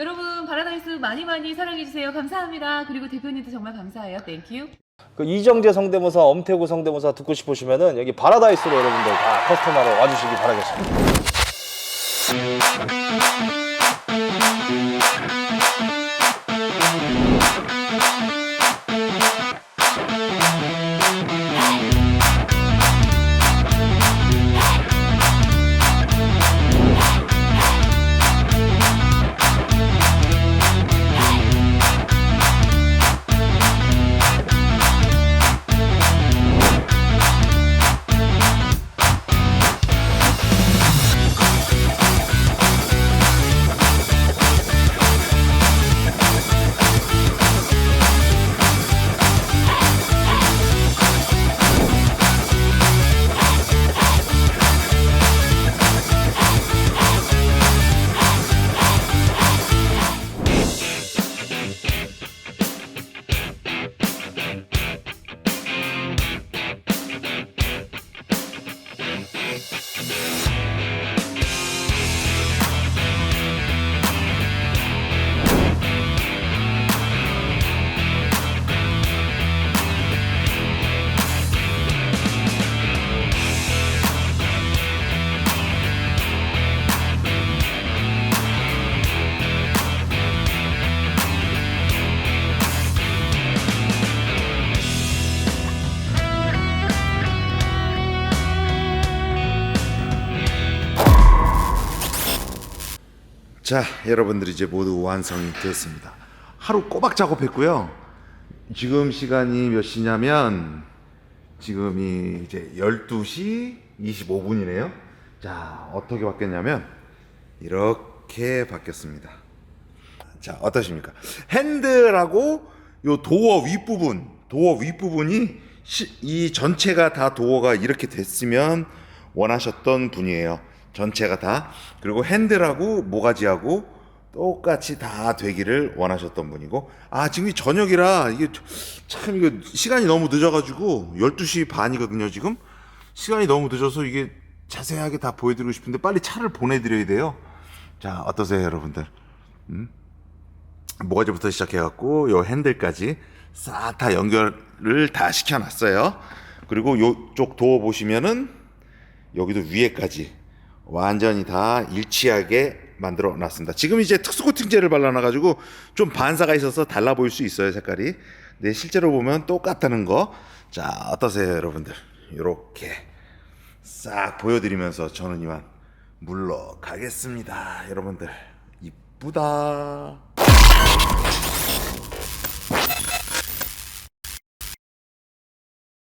여러분 파라다이스 많이 많이 사랑해주세요. 감사합니다. 그리고 대표님도 정말 감사해요. 땡큐. 그 이정재 성대모사, 엄태구 성대모사 듣고 싶으시면은 여기 바라다이스로 여러분들 다 커스텀하러 와주시기 바라겠습니다. 자, 여러분들이 이제 모두 완성이 됐습니다. 하루 꼬박 작업했고요. 지금 시간이 몇 시냐면 지금이 이제 12시 25분이네요. 자, 어떻게 바뀌었냐면 이렇게 바뀌었습니다. 자, 어떠십니까? 핸들하고 요 도어 윗부분, 도어 윗부분이 시- 이 전체가 다 도어가 이렇게 됐으면 원하셨던 분이에요. 전체가 다. 그리고 핸들하고 모가지하고 똑같이 다 되기를 원하셨던 분이고. 아, 지금 이 저녁이라 이게 참 이거 시간이 너무 늦어가지고 12시 반이거든요, 지금. 시간이 너무 늦어서 이게 자세하게 다 보여드리고 싶은데 빨리 차를 보내드려야 돼요. 자, 어떠세요, 여러분들? 모가지부터 시작해갖고 요 핸들까지 싹 다 연결을 다 시켜놨어요. 그리고 요쪽 도어 보시면은 여기도 위에까지 완전히 다 일치하게 만들어 놨습니다. 지금 이제 특수 코팅제를 발라놔 가지고 좀 반사가 있어서 달라 보일 수 있어요 색깔이. 근데 실제로 보면 똑같다는 거. 자 어떠세요 여러분들? 이렇게 싹 보여드리면서 저는 이만 물러가겠습니다. 여러분들 이쁘다.